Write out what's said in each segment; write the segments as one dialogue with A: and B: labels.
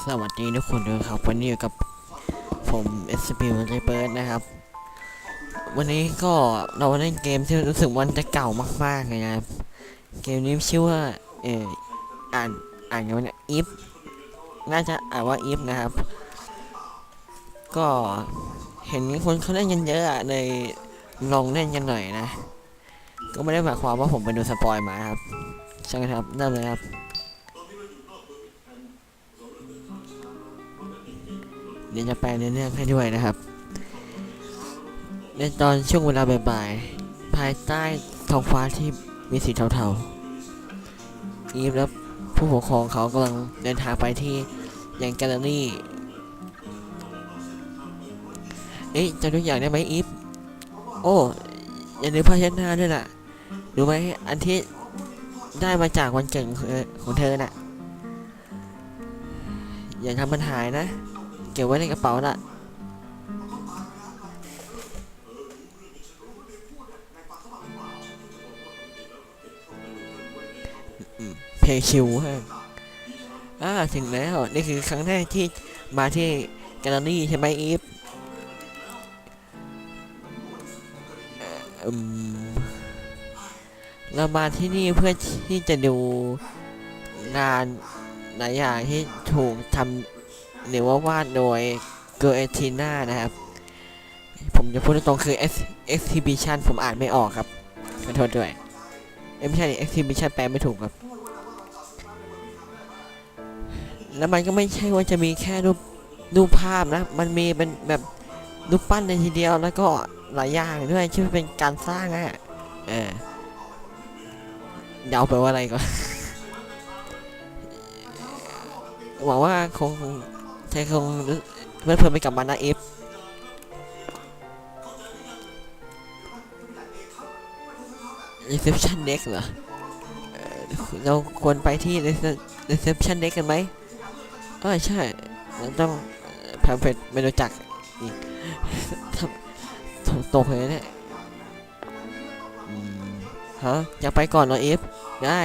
A: สวัสดีทุกคนด้วยครับ วันนี้อยู่กับผม s p มันเปิดนะครับ วันนี้ก็เราเล่นเกมที่รู้สึกวันจะเก่ามากๆเลยนะครับ เกมนี้ชื่อว่าเอออ่านอ่านกันว่าอีฟน่าจะอ่านว่าอีฟนะครับ ก็เห็นคนเขาเล่นกันเยอะเลยลองเล่นกันหน่อยนะ ก็ไม่ได้หมายความว่าผมไปดูสปอยมาครับใช่ไหมครับเริ่มเลยครับ เดี๋ยวจะแปลในอเรื่องให้ด้วยนะครับ ในตอนช่วงเวลาบ่ายๆภายใต้ท้องฟ้าที่มีสีเทาๆอีฟและผู้ปกครองเขากำลังเดินทางไปที่ยังแกลเลอรี่เอ๊ะจะดูอย่างได้ไหมอีฟโอ้อย่าลืมผ้าเช็ดหน้าด้วยล่ะรู้ไหมอันที่ได้มาจากวันเกิดของเธอของเธอน่ะ อย่าทำมันหายนะ เก็บไว้ในกระเป๋าน่ะเพลงชิวฮะอ่าถึงแล้วนี่คือครั้งแรกที่มาที่แกลเลอรี่ใช่ไหมอีฟเอ่ออืมเรามาที่นี่เพื่อที่จะดูงานหลายอย่างที่ถูกทำ หรือว่าวาดโดยเกอร์เอทีน่านะครับ ผมจะพูดตรงๆคือ Ex- exhibition ผมอ่านไม่ออกครับขอโทษด้วยเอ้ยไม่ใช่ exhibition แปลไม่ถูกครับ แล้วมันก็ไม่ใช่ว่าจะมีแค่รูปรูปภาพนะ มันมีเป็นแบบรูปปั้นในทีเดียวแล้วก็หลายอย่างด้วยที่เป็นการสร้างอะเออเดาไปว่าอะไรก่อนหวังว่าคง ใช่คงเพื่อนเพื่อนไปกับมันะเอฟรีเซพชันเด็กเหรอเราควรไปที่รีเซพชันเด็กกันไหมเออใช่เราต้องแพมเฟตไม่รู้จักอีกทำถูกตกเลยเนี่ยฮะอยากไปก่อนเหรอเอฟได้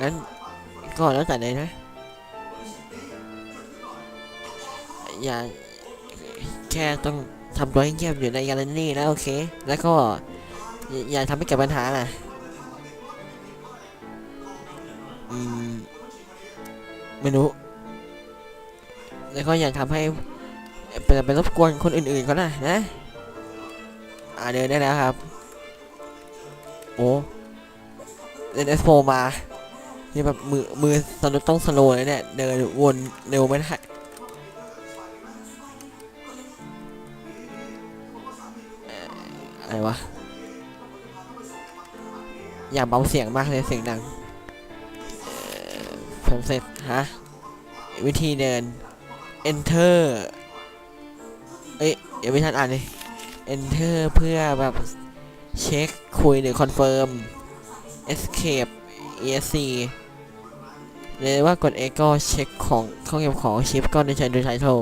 A: งั้นก่อนแล้วแต่ไหนนะ อย่าแค่ต้องทำตัวให้เงียบอยู่ในกลเลอรี่นะโอเค แล้วก็อย่าทำให้เกิดปัญหานะอืมไม่รู้แล้วก็อย่าทำให้เป็นเป็นรบกวนคนอื่นๆเขานะนะ อ่าเดินได้แล้วครับ โอ้เล่นเอสโฟมานี่แบบมือมือสนุต้องสโลเลยเนี่ย เดินวนเร็วไม่ได้ วะ อย่าเบาเสียงมากเลยเสียงดังเอ่อผมเสร็จฮะ วิธีเดิน enter เอ้ยเดี๋ยวไม่ทันอ่านเลย enter เพื่อแบบเช็คคุยหรือ confirm escape esc เลยว่ากด A ก็เช็คของข้อเก็บของชิปก็ได้ใช้โดย title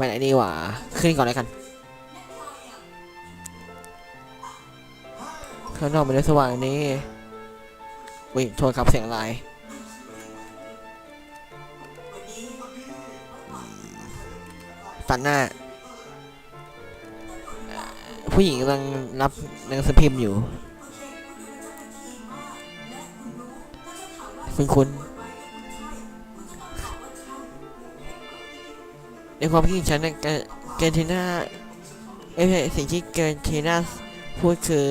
A: ไปไหนดีวะขึ้นก่อนแล้วกันข้างนอกมันได้สว่างนี้วิโทษครับเสียงอะไรตัดหน้า ผู้หญิงกำลังรับหนังสือพิมพ์อยู่ คุณคุณ ในความคิดของฉันนะเกเทน่าเอ้ยสิ่งที่เกนทีน่าพูดคือ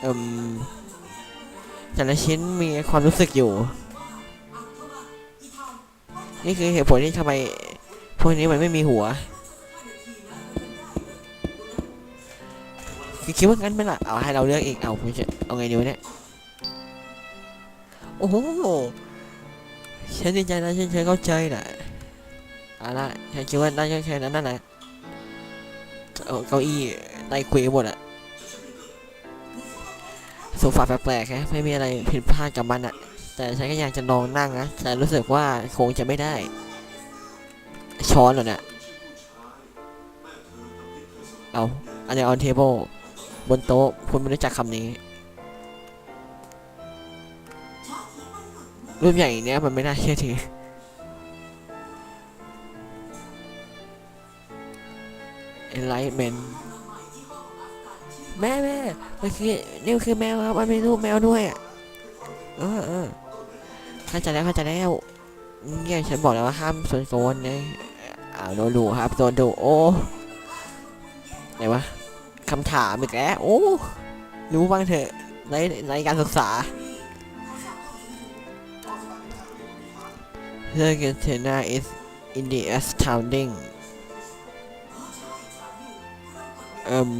A: เอ่มแต่ละชิ้นมีความรู้สึกอยู่ นี่คือเหตุผลที่ทำไมพวกนี้มันไม่มีหัว คือคิดว่างั้นไหมล่ะ เอาให้เราเลือกอีกเอาไม่ใช่เอาไงดีวะเนี่ย โอ้โหฉันดีใจนะฉันเข้าใจแหละ เอาละฉันคิดว่าได้แค่แค่นั้นนั่นแหละเก้าอี้ไล่คุยหมดอะโซฟาแปลกๆฮะไม่มีอะไรผิดพลาดกับมันอะแต่ฉันก็อยากจะลองนั่งนะแต่รู้สึกว่าคงจะไม่ได้ ช้อนเหรอเนี่ยเอาอันนี้ on table บนโต๊ะคุณไม่รู้จักคำนี้รูปใหญ่อย่างเนี้ยมันไม่น่าเชื่อถือ enlightenment แม่แม่มันคือนี่คือแมวครับ มันมีรูปแมวด้วยอะเออเออเข้าใจแล้วเข้าใจแล้วเนี่ยฉันบอกแล้วว่าห้ามโซนโซนเนี่ยอ้าวโดนดูครับโดนดูโอ้ไหนวะคำถามอีกแล้วโอ้รู้บ้างเถอะในในการศึกษา The container is in the astounding อม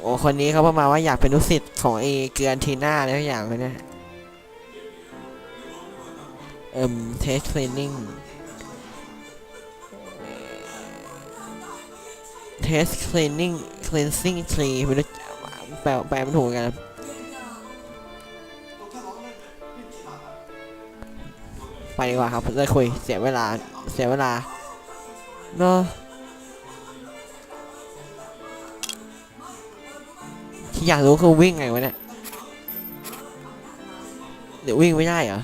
A: โอ้คนนี้เขาประมาณว่าอยากเป็นลูกศิษย์ของไอ้เกือนทีน่าอะไรทุกอย่างเลยเนี่ยเอ่ม test cleaning test cleaning cleansing tree ไม่รู้แปลแปลไม่ถูกกันไปดีกว่าครับเลิกคุยเสียเวลาเสียเวลา เนาะที่อยากรู้คือวิ่งไงวะเนี่ย เดี๋ยววิ่งไม่ได้เหรอ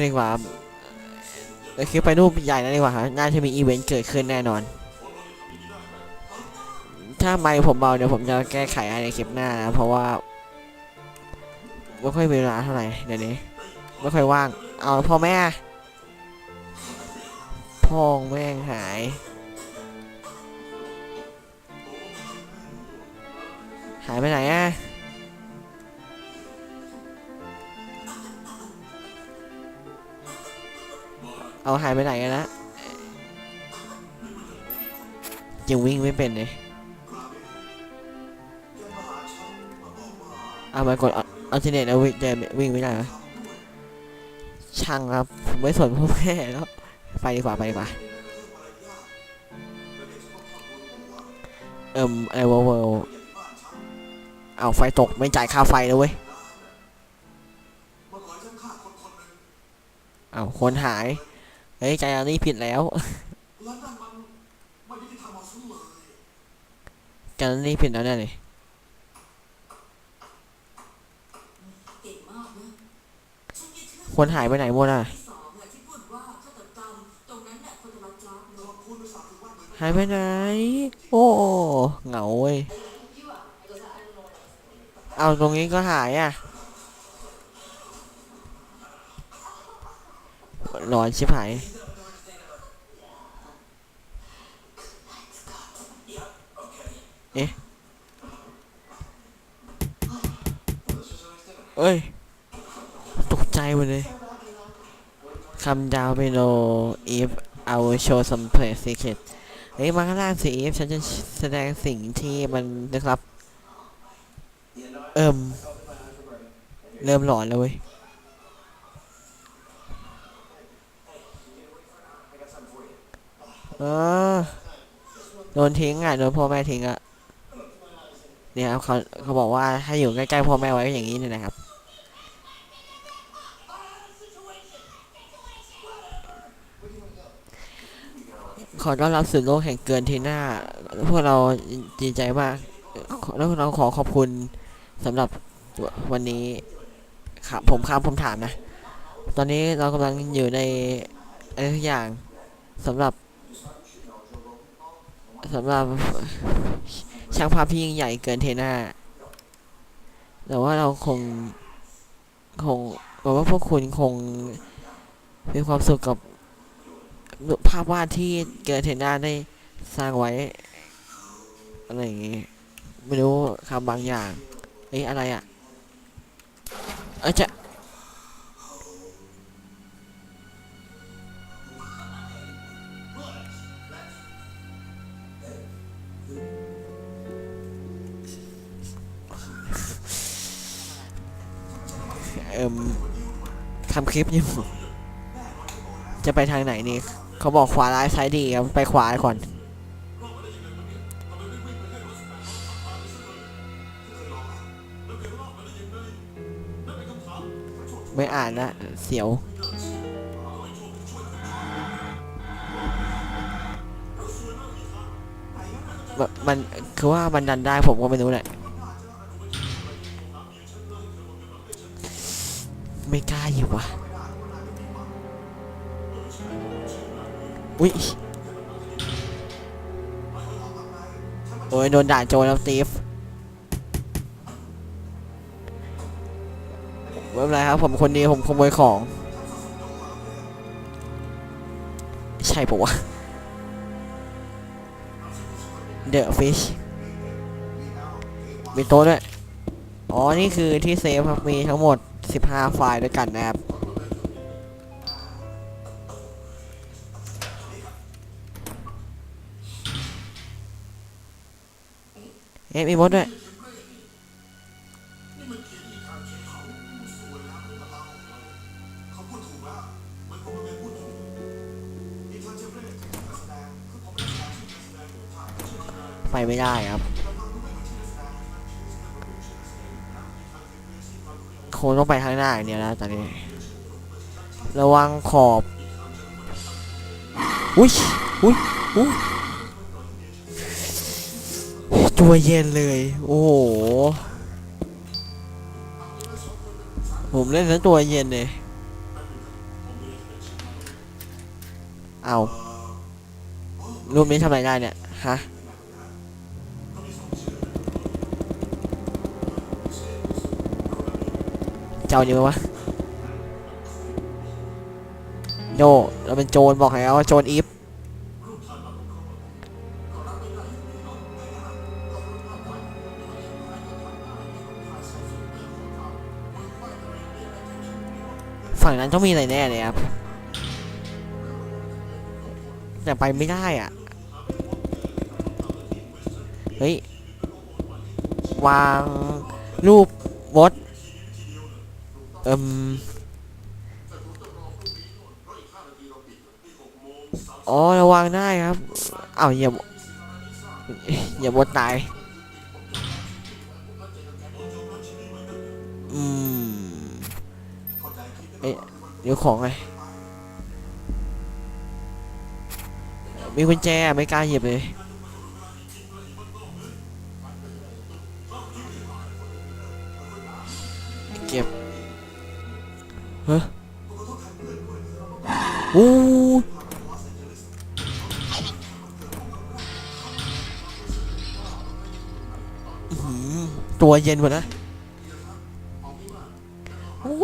A: นดีกว่าเดี๋ยวคือไปรูปใหญ่แล้วดีกว่าครับน่าจะมีอีเวนต์เกิดขึ้นแน่นอน ถ้าไม่ผมเบาเดี๋ยวผมจะแก้ไขในคลิปหน้านะเพราะว่าไม่ค่อยมีเวลาเท่าไหร่เดี๋ยวนี้ไม่ค่อยว่าง เอาพ่อแม่พ่อแม่งหายหายไปไหนอะ เอาหายไปไหนกันนะยังวิ่งไม่เป็นเลยเอามากดอัลเทอร์เนทแล้ววิ่งจะวิ่งไม่ได้เหรอช่างครับผมไม่สนพ่อแม่แล้ว ไปดีกว่าไปดีกว่า เอิ่มอะไรวะเวลเอาไฟตกไม่จ่ายค่าไฟเลยเว้ย เอาคนหาย เฮ้ยใจอันนี้ผิดแล้วใจอันนี้ผิดแล้วเนี่ยเลยคนหายไปไหนหมดอะหายไปไหน โอ้เหงาเว้ย เอาตรงนี้ก็หายอะ ร้อนชิบหายเอ๊ะเอ้ย ตกใจหมดเลยคำดาวไปโน if I will show some place secret เฮ้ยมาข้างล่างสิ if ฉันจะแสดงสิ่งที่มันนะครับ เอิ่ม เริ่มหลอนแล้วเว้ย เออโดนทิ้งอะโดนพ่อแม่ทิ้งอะเนี่ยครับเขาเขาบอกว่าถ้าอยู่ใกล้ๆพ่อแม่ไว้ก็อย่างนี้เนี่ยนะครับขอต้อนรับสู่โลกแห่งเกินทีหน้า พวกเราดีใจมากแล้วเราขอขอบคุณสำหรับวันนี้ครับผมครับผมถามนะ ตอนนี้เรากำลังอยู่ในอะไรทุกอย่าง สำหรับสำหรับช่างภาพที่ยิ่งใหญ่เกินเทน่าแต่ว่าเราคง คงบอกว่าพวกคุณคงมีความสุขกับภาพวาดที่เกินเทน่าได้สร้างไว้ อะไรอย่างงี้ ไม่รู้คำบางอย่างเอ้ยอะไรอะ เอ้ยจะ อิมทำคลิปอยู่ จะไปทางไหนนี่เขาบอกขวาร้ายซ้ายดีครับไปขวาก่อน ไม่อ่านนะเสียวมันคือว่ามันดันได้ผมก็ไม่รู้แหละ วะ อุ้ย โอ้ยโดนด่าโจรแล้วสตีฟไม่เป็นไรครับ ผมคนดีผมขโมยของ ใช่ปะวะ The Fish มีโต๊ะด้วย อ๋อ นี่คือที่เซฟครับมีทั้งหมด 15 ไฟล์ด้วยกันนะครับเอ๊ะมีมดด้วยไปไม่ได้ครับ คงต้องไปข้างหน้าอย่างเดียวนะตอนนี้ ระวังขอบ อุ้ยอุ้ยอุ้ยตัวเย็นเลย โอ้โห ผมเล่นแล้วตัวเย็นเลย เอารูปนี้ทำอะไรได้เนี่ย ฮะ เจ้าดีไหมวะโดเราเป็นโจรบอกแล้วว่าโจรอีฟฝั่งนั้นต้องมีอะไรแน่เลยครับแต่ไปไม่ได้อะ เฮ้ย วางรูปมดเอิมอ๋อระวังได้ครับ เอาอย่าอย่าบดตาย อืมเอ๊ะเดี๋ยวของไงมีกุญแจไม่กล้าหยิบเลย ฮ้โอ้อื้อหือตัวเย็นกว่านะโอ้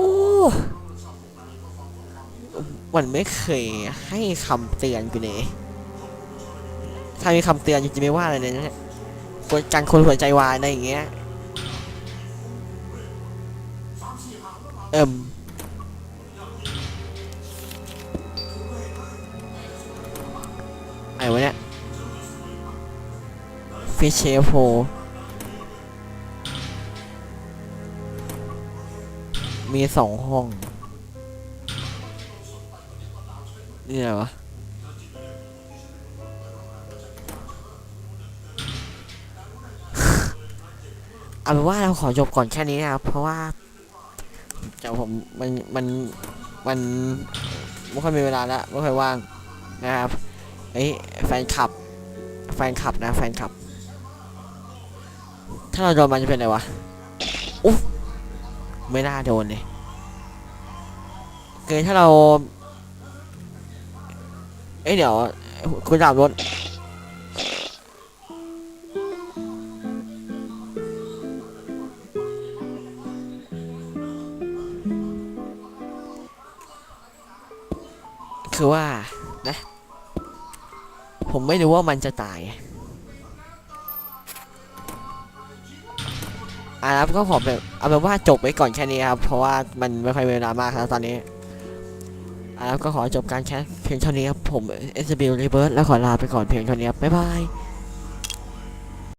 A: มันไม่เคยให้คำเตือนกูเลยถ้ามีคำเตือนจริงๆไม่ว่าอะไรเลยนะเนี่ยคนกันคนหัวใจวายอะไรอย่างเงี้ยเอิ่ม ฟิชเชฟโพมีสองห้อง นี่อะไรวะเอาเป็นว่าเราขอจบก่อนแค่นี้นะครับ เพราะว่าเดี๋ยวผมมันมันมันไม่ค่อยมีเวลาแล้วไม่ค่อยว่างนะครับเฮ้ยแฟนคลับ แฟนคลับนะแฟนคลับ ถ้าเราโดนมันจะเป็นไรวะอุ๊ไม่น่าโดนเลยเกิดถ้าเรา เอ้ยเดี๋ยวคุณดาบรถคือว่านะ ผมไม่รู้ว่ามันจะตาย อะครับก็ขอแบบเอาเป็นว่าจบไว้ก่อนแค่นี้ครับ เพราะว่ามันไม่ค่อยเวลามากแล้วตอนนี้อะครับก็ขอจบการแคสเพียงเท่านี้ครับ ผม s b r e v e r s แล้วขอลาไปก่อนเพียงเท่านี้ครับบ๊ายบาย